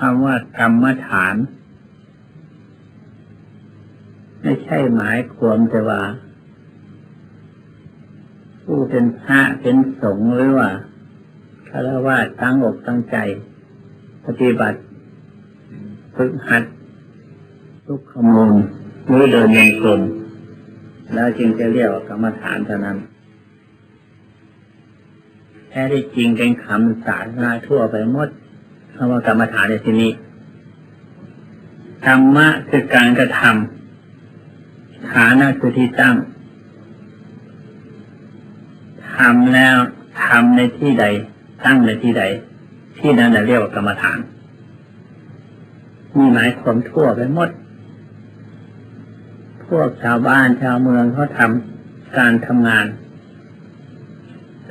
คำว่ากรรมฐาน ไม่ใช่หมายความแต่ว่า ผู้เป็นพระเป็นสงฆ์หรือว่าคารวะตั้งอกตั้งใจ ปฏิบัติฝึกหัดทุกขมูลหรือเดินยังกลมแล้วจึงจะเรียกว่ากรรมฐานเท่านั้นแท้ที่จริงเป็นคำสาธาทั่วไปหมด คำว่ากรรมฐานในที่นี้ธรรมะคือการกระทำฐานะคือที่ตั้งทำแล้วทำในที่ใด ตั้งในที่ใด ที่นั้นเรียกว่ากรรมฐาน มีหมายความทั่วไปหมด พวกชาวบ้านชาวเมืองเขาทำการทำงาน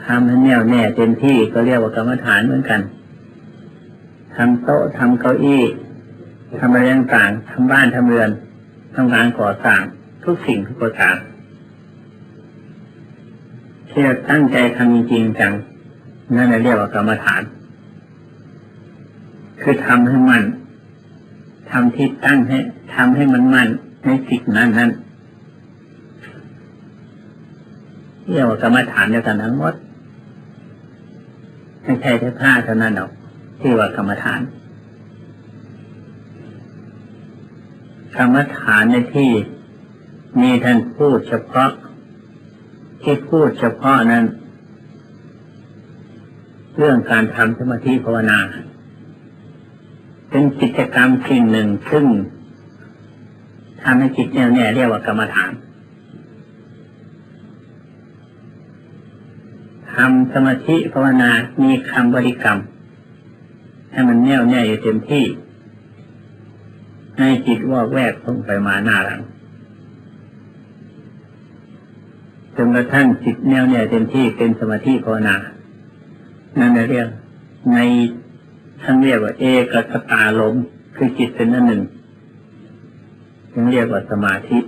ทำให้แน่วแน่เต็มที่ก็เรียกว่ากรรมฐานเหมือนกัน ทำโต๊ะทำเก้าอี้ทำอะไรต่างๆทำบ้านทำเรือนทำงานก่อสร้างทุกสิ่งทุกประการที่เราตั้งใจทำจริงจังนั่นเรียกว่ากรรมฐาน คือทำให้มันทำที่ตั้งให้ทำให้มันมั่นในสิ่งนั้นนั้นเรียกว่ากรรมฐานเดียวกันทั้งหมดไม่ใช่แค่ผ้าเท่านั้นหรอก ที่ว่ากรรมฐาน กรรมฐานในที่มีท่านพูดเฉพาะ ที่พูดเฉพาะนั้น เรื่องการทำสมาธิภาวนา เป็นกิจกรรมสิ่งหนึ่งซึ่งทำให้จิตแน่วแน่เรียกว่ากรรมฐานทำสมาธิภาวนา มีคำบริกรรม ให้มันแน่วแน่อยู่เต็มที่ ให้จิตว่าแวกลงไปมาหน้าหลังจนกระทั่งจิตแน่วแน่เต็มที่เป็นสมาธิภาวนา นั่นเรียกในท่านเรียกว่าเอกสตาลมคือจิตเป็นนั่นหนึ่งจึงเรียกว่าสมาธิ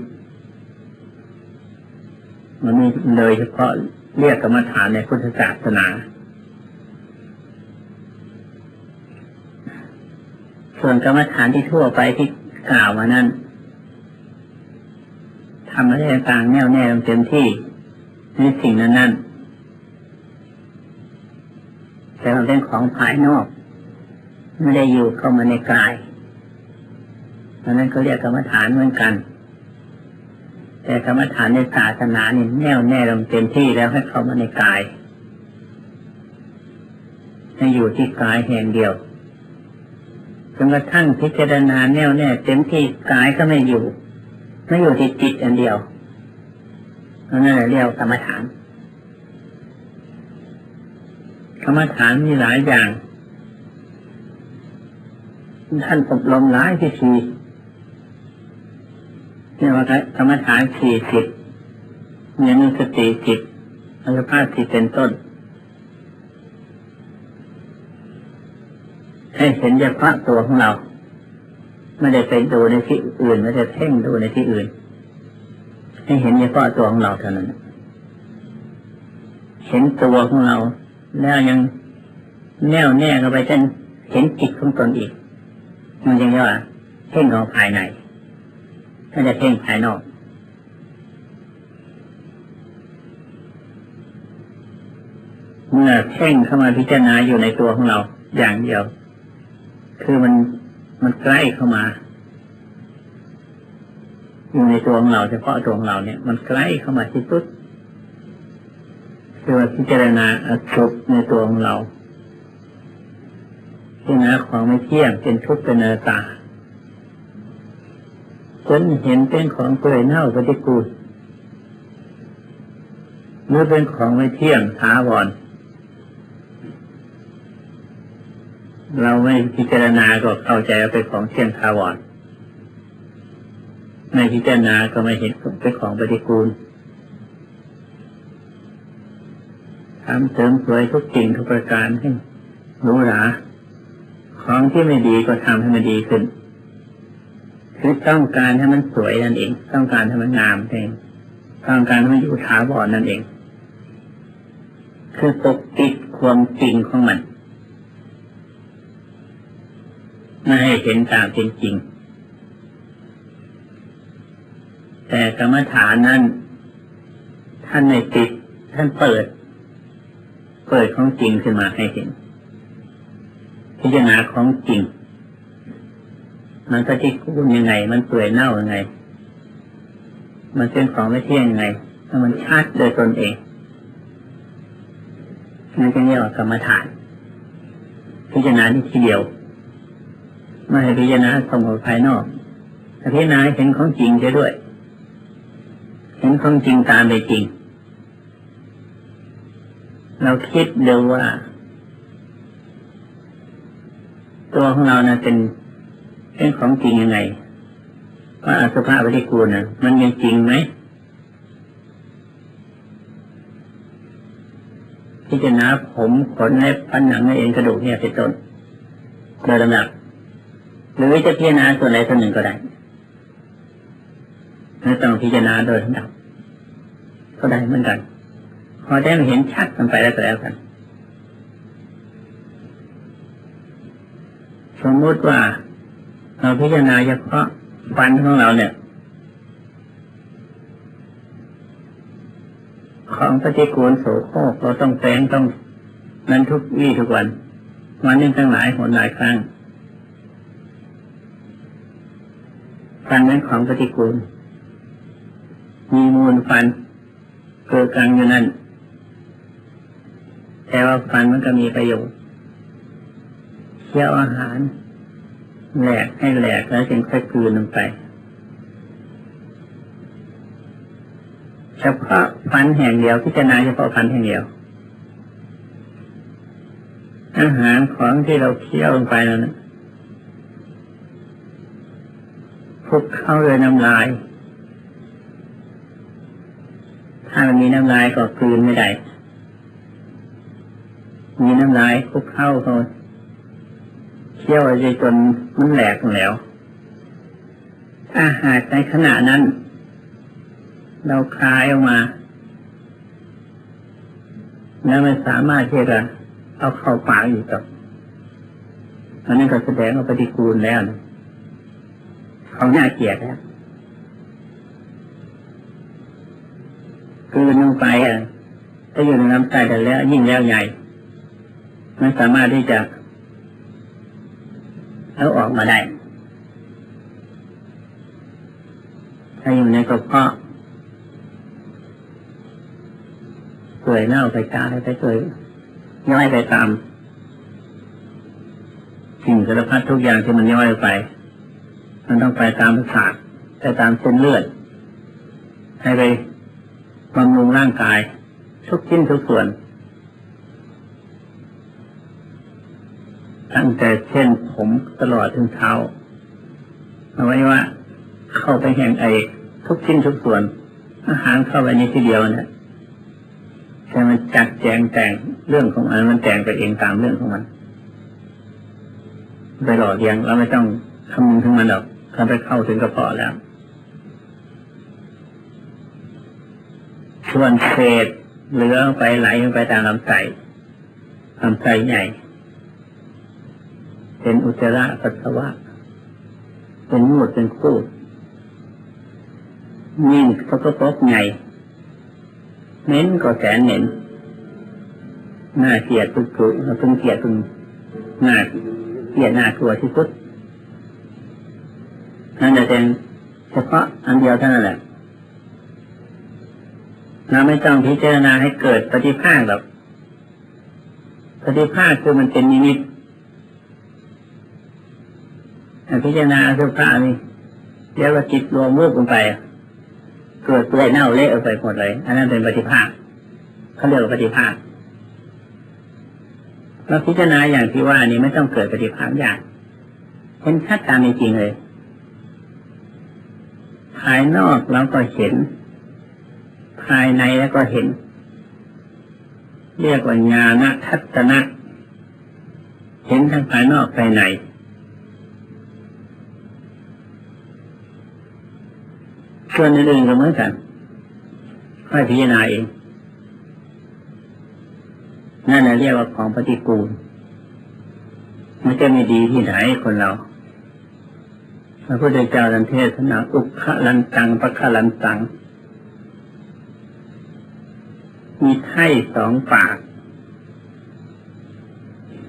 มันมีเลยเฉพาะเรียกกรรมฐานในพุทธศาสนา ส่วนกรรมฐานที่ทั่วไปที่กล่าวมานั้นทำอะไรต่างแน่วแน่เต็มที่ในสิ่งนั้นนั้นแต่มันเป็นของภายนอก ไม่ได้อยู่เข้ามาในกายเพราะนั้นเขาเรียกกรรมฐานเหมือนกัน แต่กรรมฐานในศาสนานี่แน่วแน่ลงเต็มที่แล้วให้เข้ามาในกายให้อยู่ที่กายแห่งเดียว นกระทั่งพิจารณาแน่วแน่เต็มที่กายก็ไม่อยู่ไม่อยู่ที่จิตอันเดียวนั่นเรียกกรรมฐานกรรมฐานมีหลายอย่าง ท่านอบรมหลายพิธีเรียกว่ากรรมฐานสี่สิบเนี่ยมีสติจิตอัลภาสิเป็นต้น ให้เห็นเฉพาะตัวของเรา ไม่ได้ไปดูในที่อื่นไม่ได้เพ่งดูในที่อื่น ให้เห็นเฉพาะตัวของเราเท่านั้น เห็นตัวของเรา แล้วยังแน่วแน่เข้าไปจนเห็นจิตของตนอีก มันยังเรียกว่าเพ่งของภายในไม่ได้เพ่งภายนอกเมื่อเพ่งเข้ามาพิจารณาอยู่ในตัวของเราอย่างเดียว คือมันมันใกล้เข้ามา อยู่ในตัวของเราเฉพาะตัวของเราเนี่ย มันใกล้เข้ามาที่สุดคือว่าพิจารณาอสุภในตัวของเราพิจารณาของไม่เที่ยงเป็นทุกข์เป็นเนตาจนเห็นเป็นของเปื่อยเน่าปฏิกูลเมื่อเป็นของไม่เที่ยงท้าวร เราไม่พิจารณาก็เข้าใจว่าเป็นของเที่ยงทาวรไม่พิจารณาก็ไม่เห็นเป็นของปฏิกูลทำเสริมสวยทุกสิ่งทุกประการให้รู้หราของที่ไม่ดีก็ทำให้มันดีขึ้น คือต้องการให้มันสวยนั่นเอง ต้องการให้มันงามเอง ต้องการให้มันอยู่ถาวรนั่นเอง คือปกปิดความจริงของมัน ไม่ให้เห็นตามเป็นจริง แต่กรรมฐานนั้น ท่านในปิด ท่านเปิด เปิดของจริงขึ้นมาให้เห็น พิจารณาของจริง มันก็ที่กู้ยังไง มันเปื่อยเน่ายังไง มันเป็นของไม่เที่ยงยังไงถ้ามันชัดโดยตนเองนั่นก็เรียกว่ากรรมฐาน พิจารณาที่ทีเดียว ไม่ให้พิจารณาส่งออกภายนอกพิจารณาเห็นของจริงจะด้วย เห็นของจริงตามไปจริง เราคิดดูว่า ตัวของเรานะเป็นเป็นของจริงยังไง ว่าอสุภะปฏิกูลนะมันยังจริงไหมพิจารณาผมขนเล็บฟันหนังเนื้อเอ็นกระดูกเนี่ยเป็นต้นโดยลำดับ หรือจะพิจารณาส่วนใดส่วนหนึ่งก็ได้ไม่ต้องพิจารณาโดยลำดับก็ได้เหมือนกัน พอได้เห็นชัดกันไปแล้วก็แล้วกันสมมติว่าเราพิจารณาเฉพาะฟันของเราเนี่ย ของปฏิกูลโสโครกเราต้องแปลงต้องนั้นทุกวี่ทุกวัน วันนึงตั้งหลายหนหลายครั้ง ฟันนั้นของปฏิกูล มีมูลฟันเกิดกลางอยู่นั่น แต่ว่าฟันมันก็มีประโยชน์เคี่ยวอาหาร แหลกให้แหลกแล้วจึงค่อยกลืนลงไป เฉพาะฟันแห่งเดียวพิจารณาเฉพาะฟันแห่งเดียว อาหารของที่เราเคี่ยวลงไปแล้นะคลุกเข้าเลยน้ำลาย ถ้ามันมีน้ำลายก็กลืนไม่ได้ มีน้ำลายคุกเข้าเขาเคี่ยวไปจนมันแหลกแล้ว ถ้าหากในขณะนั้น เราคลายออกมา แล้วมันสามารถที่จะเอาเข้าปากอยู่กับอันนี้ก็แสดงว่าปฏิกูลแล้วนะ ขาหน้าเกลียดแล้วคือลงไปอะถ้าอยู่ในน้ำใจแต่แล้ว ยิ่งแล้วใหญ่ไม่สามารถที่จะเอาออกมาได้ ถ้าอยู่ในกระเพาะเปื่อยเน่าไปกาไปเปื่อยย่อยไปตามสิ่งสารพัดทุกอย่างที่มันย่อยไป มันต้องไปตามประสาทไปตามเส้นเลือดให้ไปบำรุงร่างกาย ทุกชิ้นทุกส่วน ตั้งแต่เช่นผมตลอดถึงเท้าเอาไว้ว่า เข้าไปแห่งไอทุกชิ้นทุกส่วน อาหารเข้าไปในที่เดียวนะแต่มันจัดแจงแต่งเรื่องของมันมันแต่งไปเองตามเรื่องของมันไปหล่อเลี้ยงเราไม่ต้องคำนึงถึงมันหรอก ถ้าไปเข้าถึงกระเพาะแล้ว ส่วนเศษเหลือไปไหลไปตามลำไส้ลำไส้ใหญ่ เป็นอุจจาระปัสสาวะ เป็นมูดเป็นคูดยิ่งเขาก็พบใหญ่เน้นก็แสนเน้นหน้าเกลียดตุกตุกเราต้องเกลียดตรงหน้าเกลียดหน้ากลัวที่สุด นั่นจะเป็นเฉพาะอันเดียวเท่านั้นแหละเราไม่ต้องพิจารณาให้เกิดปฏิภาคหรอกปฏิภาคคือมันเป็นนิมิตพิจารณาสุภาพนี่เดี๋ยวว่าจิตรวมรูปลงไป เกิดเปื่อยเน่าเละออกไปหมดเลย อันนั้นเป็นปฏิภาคเขาเรียกว่าปฏิภาคเราพิจารณาอย่างที่ว่านี่ไม่ต้องเกิดปฏิภาคอย่างเห็นชัดตามจริงเลย ภายนอกเราก็เห็น ภายในแล้วก็เห็น เรียกว่าญาณทัศนะ เห็นทั้งภายนอกภายในส่วนอื่นๆก็เหมือนกันค่อยพิจารณาเองนั่นเรียกว่าของปฏิกูล มันจะไม่ดีที่ไหนคนเรา พระพุทธเจ้าดันเทศนาอุคลันตังปะคลันตัง มีไถ่สองปาก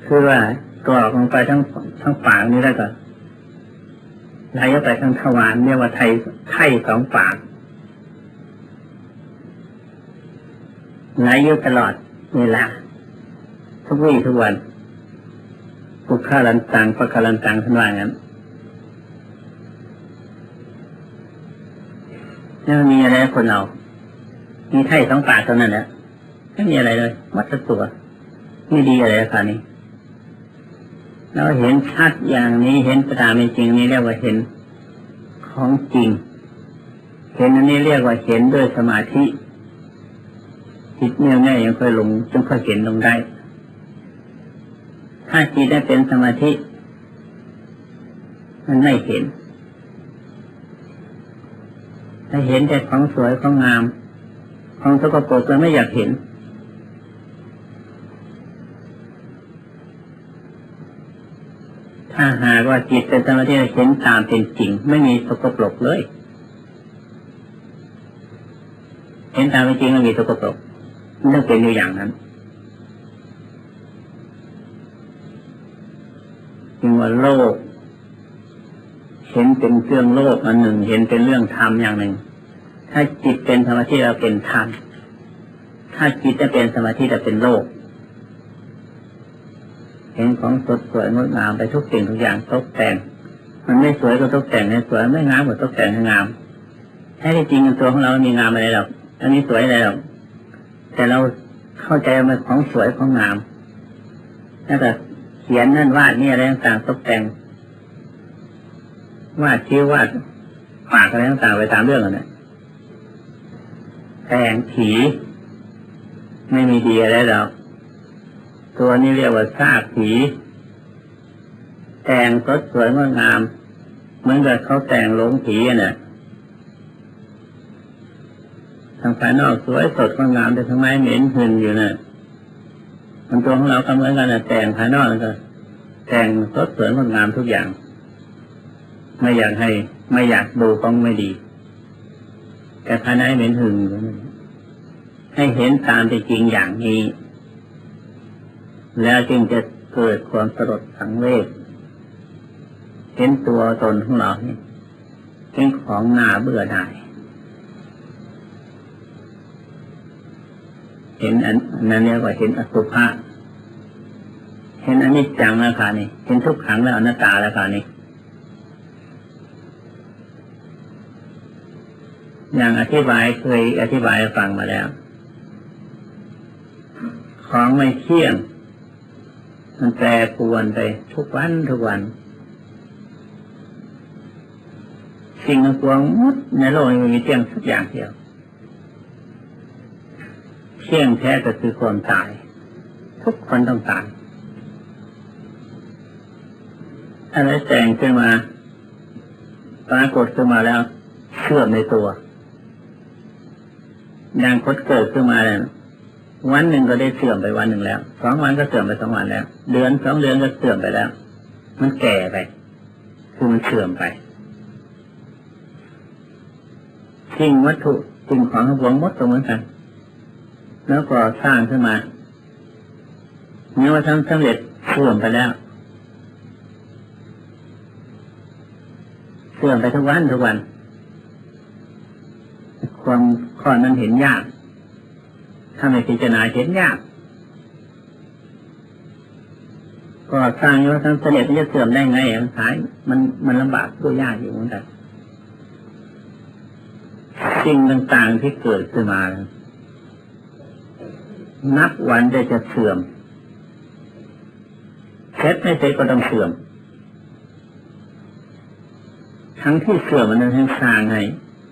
คือว่ากรออกลงไปทั้งทั้งปากนี้แล้วก็ไหลออกไปทั้งทวารเรียกว่าไทยไถ่สองปากไหลอยู่ตลอดเวลาทุกวี่ทุกวันอุคลันตังปะคลันตังท่านางั้น ล้วมีอะไรคนเรา มีไถ่สองปากเท่านั้นแหละไม่มีอะไรเลยวัดตัวไม่ดีอะไรค่ะนี้เราเห็นชัดอย่างนี้เห็นประตามจริงนี้เรียกว่าเห็นของจริง เห็นอันนี้เรียกว่าเห็นด้วยสมาธิจิตเนี่ยแน่ยังค่อยลงจึงค่อยเห็นลงได้ ถ้าจิตได้เป็นสมาธิ มันไม่เห็น ถ้าเห็นแต่ของสวยของงาม ของสกปรกเราไม่อยากเห็น ถ้าหากว่าจิตเป็นสมาธิเห็นตามเป็นจริง ไม่มีสกปรกเลย เห็นตามเป็นจริงไม่มีสกปรกมันต้องเป็นอยู่อย่างนั้นจึงว่าโลก เห็นเป็นเรื่องโลกอันหนึ่ง เห็นเป็นเรื่องธรรมอย่างหนึ่ง ถ้าจิตเป็นสมาธิเราเป็นธรรมถ้าจิตจะเป็นสมาธิจะเป็นโลก เห็นของสดสวยงดงามไปทุกสิ่งทุกอย่างตกแต่ง มันไม่สวยก็ตกแต่งให้สวยไม่งามก็ตกแต่งให้งามแท้ที่จริงตัวของเรามีงามอะไรหรอกอันนี้สวยอะไรหรอกแต่เราเข้าใจว่ามันของสวยของงามแล้วก็เขียนนั่นวาดนี่อะไรต่างๆตกแต่ง วาดคิ้ววาดปากอะไรต่างๆไปตามเรื่องนั่นแหละแต่งผีไม่มีดีอะไรหรอกตัวนี้เรียกว่าซากผี แต่งสดสวยงดงาม เหมือนกับเขาแต่งลงผีอะเนี่ยทางภายนอกสวยสดงดงามแต่ทางในเหม็นหืนอยู่เนี่ยมันตัวของเราก็เหมือนกันนะแต่งภายนอกก็แต่งสดสวยงดงามทุกอย่าง ไม่อยากให้ ไม่อยากดูของไม่ดี แต่ภายในเห็นหึงให้เห็นตามเป็นจริงอย่างนี้ แล้วจึงจะเกิดความสลดสังเวชเห็นตัวตนของเราเนี่ยเป็นของหน้าเบื่อหน่ายเห็นอันนั้นเรียกว่าเห็นอสุภะเห็นอนิจจังแล้วค่ะนี่เห็นทุกขังแล้วอนัตตาแล้วค่ะนี่ อย่างอธิบายเคยอธิบายฟังมาแล้ว ของไม่เที่ยง มันแปรปรวนไปทุกวันทุกวัน สิ่งทั้งปวงมดในโลกนี้ม่มีเที่ยงสักอย่างเดียว เที่ยงแท้ก็คือความตาย ทุกคนต้องตายอะไรแต่งขึ้นมาปรากฏขึ้นมาแล้วเชื่อมในตัว อย่างคดเกิดขึ้นมาแล้ววันหนึ่งก็ได้เสื่อมไปวันหนึ่งแล้วสองวันก็เสื่อมไปสองวันแล้ว เดือนสองเดือนก็เสื่อมไปแล้ว มันแก่ไปคือมันเสื่อมไปสิ่งวัตถุสิ่งของทั้งปวงมดก็เหมือนกัน แล้วก็สร้างขึ้นมาเมื่อว่าทั้งสำเร็จเสื่อมไปแล้วเสื่อมไปทุกวันทุกวัน ข้อนั้นเห็นยาก ถ้าไม่พิจารณาเห็นยากก็สร้างโยธาเสด็จจะเสื่อมได้ไงมันสายมันมันลำบากตัวยากอยู่เหมือนกันสิ่งต่างๆที่เกิดขึ้นมา นับวันได้จะเสื่อมเซ็ตไม่เซ็ตก็ต้องเสื่อม ทั้งที่เสื่อมมันนั้นทั้งสร้างไง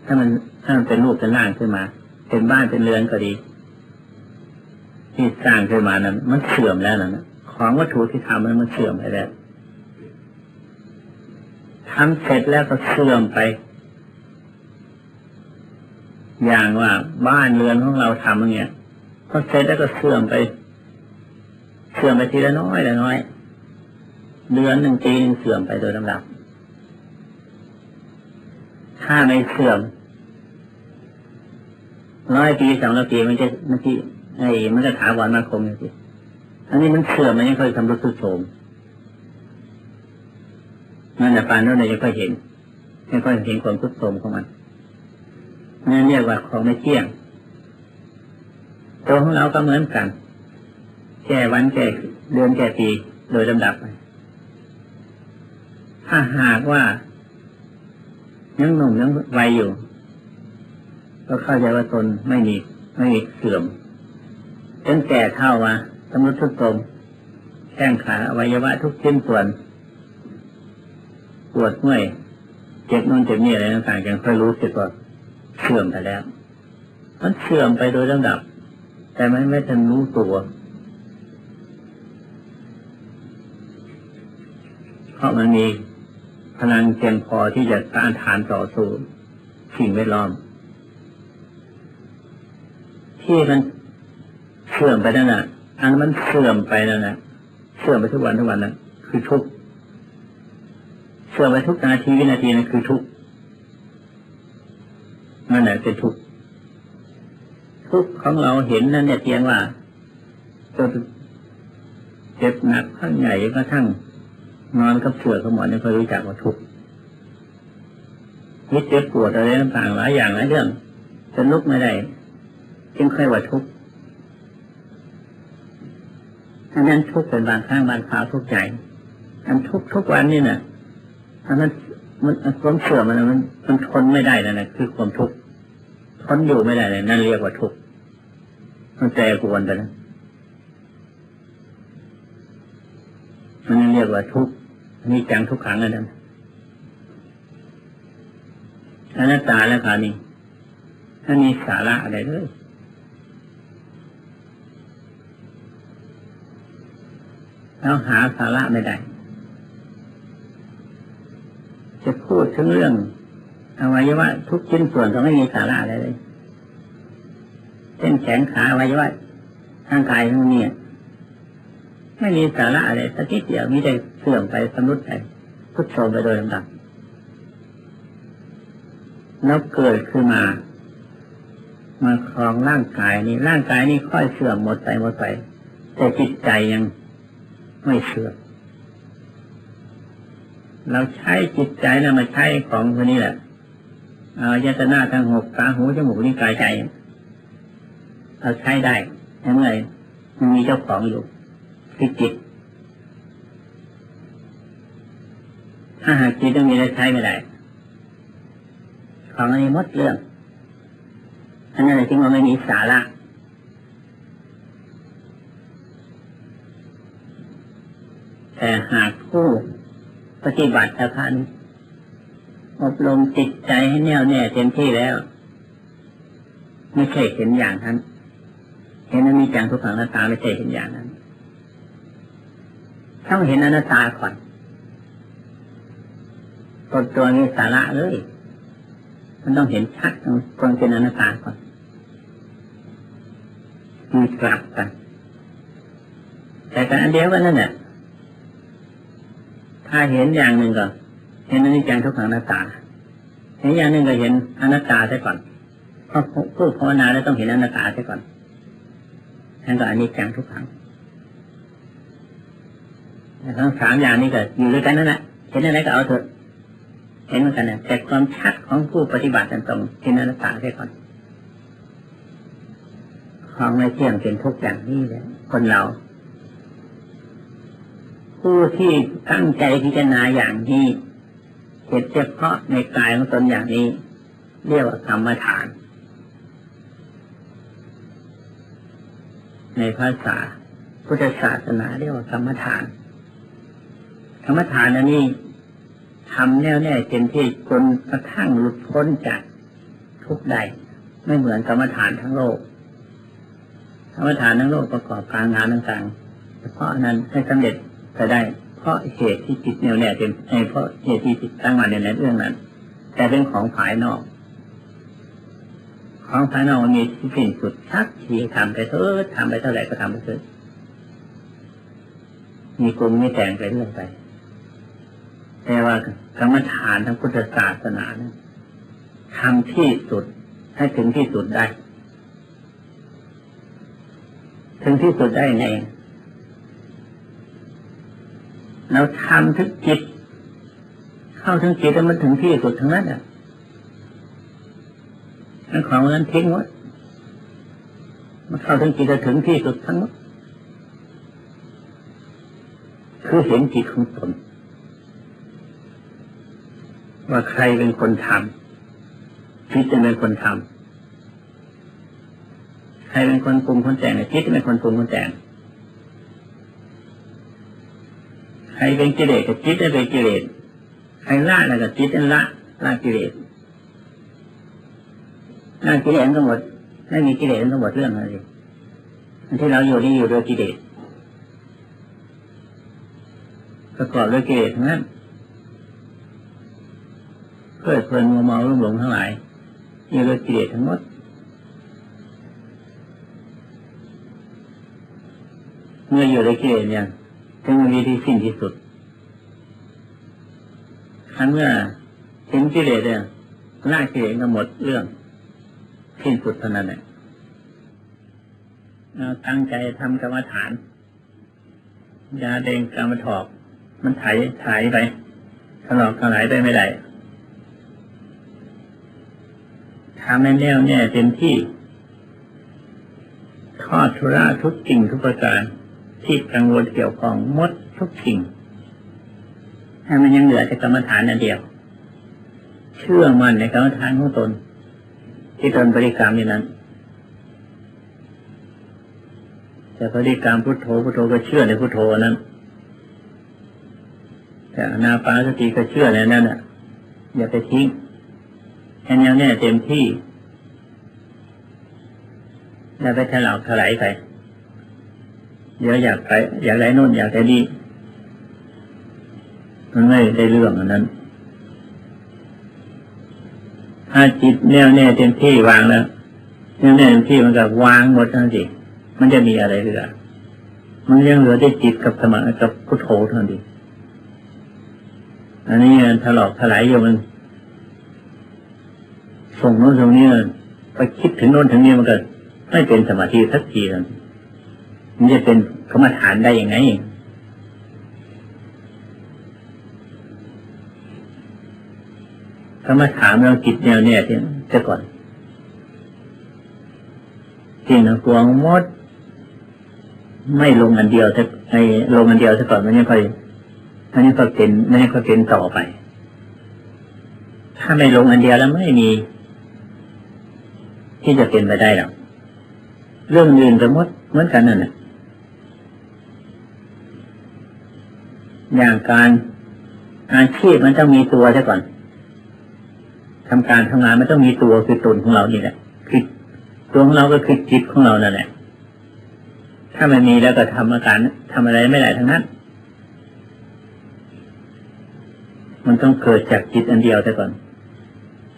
ถ้ามัน ถ้ามันเป็นรูปเป็นร่างขึ้นมา เป็นบ้านเป็นเรือนก็ดีที่สร้างขึ้นมานั้น มันเสื่อมแล้วนะของวัตถุที่ทำมันมันเสื่อมไปแล้วทำเสร็จแล้วก็เสื่อมไป อย่างว่าบ้านเรือนของเราทำอย่างเงี้ยพอเสร็จแล้วก็เสื่อมไป เสื่อมไปทีละน้อยละน้อย เดือนหนึ่งปีหนึ่งเสื่อมไปโดยลำดับ ถ้าไม่เสื่อม ร้อยปีสองร้อยปีมันจะมันที่ไอ้มันจะถาวรมาคงอย่างที่อันนี้มันเสื่อมมันยังค่อยทำรุดสุดโทรมนั่นแหละปานนู้นเราจะค่อยเห็นไม่ค่อยเห็นความทุดโทรมของมันนั่นเรียกว่าของไม่เที่ยงตัวของเราก็เหมือนกัน แก่วันแก่เดือนแก่ปีโดยลำดับไป ถ้าหากว่ายังหนุ่มยังวัยอยู่ ก็เข้าใจว่าตนไม่มีไม่มีเสื่อมจนแก่เท่ามาสมมติทุกตมแข้งขาอวัยวะทุกชิ้นส่วน ปวดเมื่อยเจ็บนู่นเจ็บนี่อะไรต่างๆยังค่อยรู้สึกว่าเสื่อมไปแล้ว มันเสื่อมไปโดยลำดับ แต่ไมันไม่ทันรู้ตัวเพราะมันมีพลังเพียงพอที่จะต้านทานต่อสู้สิ่งแวดล้อม ที่มันเสื่อมไปนั่นน่ะอันมันเสื่อมไปนั่นน่ะเสื่อมไปทุกวันทุกวันนั่นคือทุกเสื่อมไปทุกนาทีวินาทีนั่นคือทุกนั่นแหละเป็นทุกทุกของเราเห็นนั่นเนี่ยเพียงว่าจนเจ็บหนักข้างใหญ่กระทั่งนอนกับเสือกับหมอนไม่เคยรู้จักว่าทุกข์มิเจ็บปวดอะไรต่างๆหลายอย่างหลายเรื่องจะลุกไม่ได้ จึงค่อยว่าทุกข์อันนั้นทุกข์เป็นบางครั้งบางคราวทุกข์ใจอันทุกทุกวันนี่น่ะอันนั้นมันความเสื่อมมันมันมันทนไม่ได้นั่นแหละคือความทุกข์ทนอยู่ไม่ได้เลยนั่นเรียกว่าทุกข์มันแปรปรวนไปนะมันเรียกว่าทุกข์มีจังทุกขังอันนั้นอนัตตาแล้วคราวนี้ถ้ามีสาระอะไรเลย แล้วหาสาระไม่ได้ จะพูดถึงเรื่องอวัยวะทุกชิ้นส่วนก็ไม่มีสาระอะไรเลยเส้นแขนขาอวัยวะร่างกายทั้งนี้ไม่มีสาระอะไรสักนิดเดียวมีแต่เสื่อมไปสมุดไปทุกโทรมไปโดยลำดับแล้วเกิดขึ้นมา มาครองร่างกายนี้ร่างกายนี้ค่อยเสื่อมหมดไปหมดไป แต่จิตใจยัง ไม่เสื่อมเราใช้จิตใจนะมาใช้ของคนนี้แหละอายตนาทั้งหกตาหูจมูกนิ้วกายใจเราใช้ได้เมื่อมันมีเจ้าของอยู่คือจิต ถ้าหากจิตต้องมีแล้วใช้ไม่ได้ ของอันนี้หมดเรื่องอันนั้นจึงว่าไม่มีสาระ แต่หากผู้ปฏิบัติท่านอบรมจิตใจให้แน่วแน่เต็มที่แล้ว ไม่ใช่เห็นอย่างนั้นเห็นนั้นมีจังทุกขังหน้าตาไม่ใช่เห็นอย่างนั้นต้องเห็นอนัตตาก่อนตัวตัวนี้สาระเลย มันต้องเห็นชัดตรงคนเป็นอนัตตาก่อนมีกลับกันแต่การอันเดียวกันนั่นแหละ ถ้าเห็นอย่างหนึ่งก็ เห็นอนิจจังทุกขังอนัตตา เห็นอย่างหนึ่งก็เห็นอนัตตาใช่ก่อนเพราะผู้ภาวนาแล้วต้องเห็นอนัตตาใช่ก่อนนั่นก็อนิจจังทุกขังทั้งสามอย่างนี้ก็อยู่ด้วยกันนั่นแหละเห็นอะไรก็เอาเถอะเห็นเหมือนกันเนี่ยแต่ความชัดของผู้ปฏิบัติตรงเห็นอนัตตาใช่ก่อนของไม่เที่ยงเป็นทุกอย่างนี้เลยคนเรา ผู้ที่ตั้งใจพิจารณาอย่างนี้เหตุเฉพาะในกายของตนอย่างนี้ เรียกว่ากรรมฐาน ในภาษาพุทธศาสนาเรียกว่ากรรมฐานกรรมฐานอันนี้ทำแน่วแน่เต็มที่จนกระทั่งหลุดพ้นจากทุกใดไม่เหมือนกรรมฐานทั้งโลกกรรมฐานทั้งโลกประกอบการงานต่างๆเฉพาะนั้นให้สำเร็จ จะได้ เพราะเหตุที่จิตแน่วแน่เต็มเพราะเหตุที่จิตตั้งมาในนั้นเรื่องนั้น แต่เป็นของภายนอก ของภายนอกมันมีสิ่งสุดชักทีทำไปเถอะทำไปเท่าไหร่ก็ทำไปเถอะมีกลุ่มมีแต่งไปเรื่อยไปแต่ว่ากรรมฐานทางพุทธศาสนานะทำที่สุดให้ถึงที่สุดได้ ถึงที่สุดได้ไง เราทำถึงจิต เข้าถึงจิตแล้วมันถึงที่สุดทั้งนั้นอะนั่นของนั้นทิ้งหมดมันเข้าถึงจิตจะถึงที่สุดทั้งหมดคือเห็นจิตของตน ว่าใครเป็นคนทำจิตจะเป็นคนทำใครเป็นคนปรุงคนแต่งจิตจะเป็นคนปรุงคนแต่งใครเป็นกิเลสกับจิตจะเป็นกิเลสใครละอะไรกับจิตจะละละกิเลสละกิเลสทั้งหมดไม่มีกิเลสทั้งหมดเรื่องอะไรที่เราอยู่นี่อยู่ด้วยกิเลสประกอบด้วยกิเลสทั้งนั้นเพื่อเพลินมัวเมาลุ่มหลงทั้งหลายอยู่ด้วยกิเลสทั้งหมดเมื่ออยู่ด้วยกิเลสเนี่ย จึงมีที่สิ้นที่สุดคันเมื่อเห็นกิเลสเนี่ยละกิเลสก็หมดเรื่องสิ้นสุดเท่านั้นแหละตั้งใจทำกรรมฐานยาเด้งกรรมถอก มันถ่ายถ่ายไปถลอกถลายไปไม่ได้ทำให้แน่วแน่เต็มที่ทอดทุระทุกสิ่งทุกประการ ที่กังวลเกี่ยวของมดทุกสิ่งให้มันยังเหลือแต่กรรมฐานนั่นเดียว เชื่อมันในกรรมฐานของตน ที่ตนบริกรรมนี้นั้นแต่บริกรรมพุทโธพุทโธก็เชื่อในพุทโธนั้นแต่นาปาสติก็เชื่อในนั้นอะอย่าไปทิ้งแค่นี้แน่เต็มที่อย่าไปถลอกถลายไป เดี๋ยวอยากไป อยากไรนู่นอยากไรนี่มันไม่ได้เรื่องอันนั้น ถ้าจิตแน่วแน่เต็มที่วางแล้วแน่วแน่เต็มที่มันก็วางหมดทั้งสิมันจะมีอะไรเหลือมันยังเหลือได้จิตกับสมากับพุทโธเท่านั้นเองอันนี้ถลอกถลายอยู่มันส่งโน้นส่งนี้ไปคิดถึงโน้นถึงนี้มันก็ไม่เป็นสมาธิสักทีเลย มันจะเป็นกรรมฐานได้ยังไงกรรมฐานเราจิตแนวเนี่ยที่จะก่อนที่นักวงมด ไม่ลงอันเดียวจะไอ้ลงอันเดียวซะก่อนมันยังค่อยมันยังค่อยเป็นมันยังค่อยเป็นต่อไป ถ้าไม่ลงอันเดียวแล้วไม่มี ที่จะเป็นไปได้หรอกเรื่องอื่นสมมติเหมือนกันนั่นแหละ อย่างการอาชีพมันต้องมีตัวซะก่อนทำการทำงานมันต้องมีตัวคือตนของเรานี่แหละคือตัวของเราก็คือจิตของเรานั่นแหละ ถ้าไม่มีแล้วก็ทำอาการทำอะไรไม่ได้ทั้งนั้น มันต้องเกิดจากจิตอันเดียวแต่ก่อน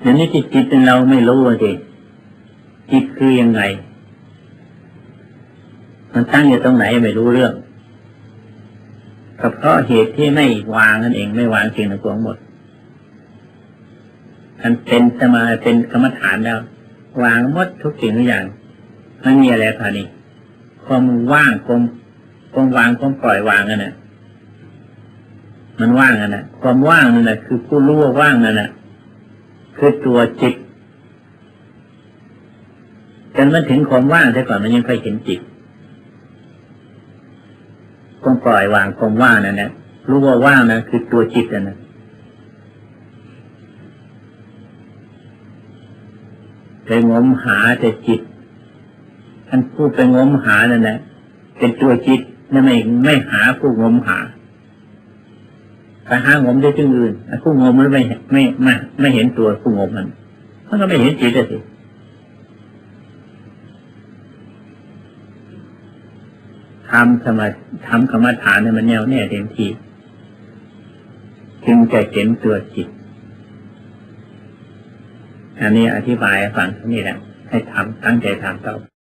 เดี๋ยวนี้จิตจิตเราไม่รู้สิจิตคือยังไง มันตั้งอยู่ตรงไหนไม่รู้เรื่อง ก็เพราะเหตุที่ไม่วางนั่นเองไม่วางสิ่งทั้งหมดมันเป็นสมาเป็นกรรมฐานแล้ว วางหมดทุกสิ่งทุกอย่างไม่มีอะไรค่ะนี่ความว่างความความวางความปล่อยวางนั่นแหละมันว่างนั่นแหละความว่างนั่นแหละคือผู้รู้ว่าว่างนั่นแหละคือตัวจิตจนมันถึงความว่างแต่ก่อนมันยังค่อยเห็นจิต ความปล่อยวางความว่างนั่นแหละรู้ว่าว่างนะคือตัวจิตนั่นะไปงมหาแต่จิตท่านผู้ไปงมหานั่นแหละเป็นตัวจิตนั่นไม่ไม่หาผู้งมหาถ้าหางมได้จึงอื่นผู้งมมันไม่ไม่ไม่ไม่เห็นตัวผู้งมมันมันก็ไม่เห็นจิตเลย ทำสมาทำกรรมฐานในมันแน่วแน่เต็มที่จึงจะเห็นตัวจิต อันนี้อธิบายฟังนี่แหละ ให้ทำตั้งใจทำต่อ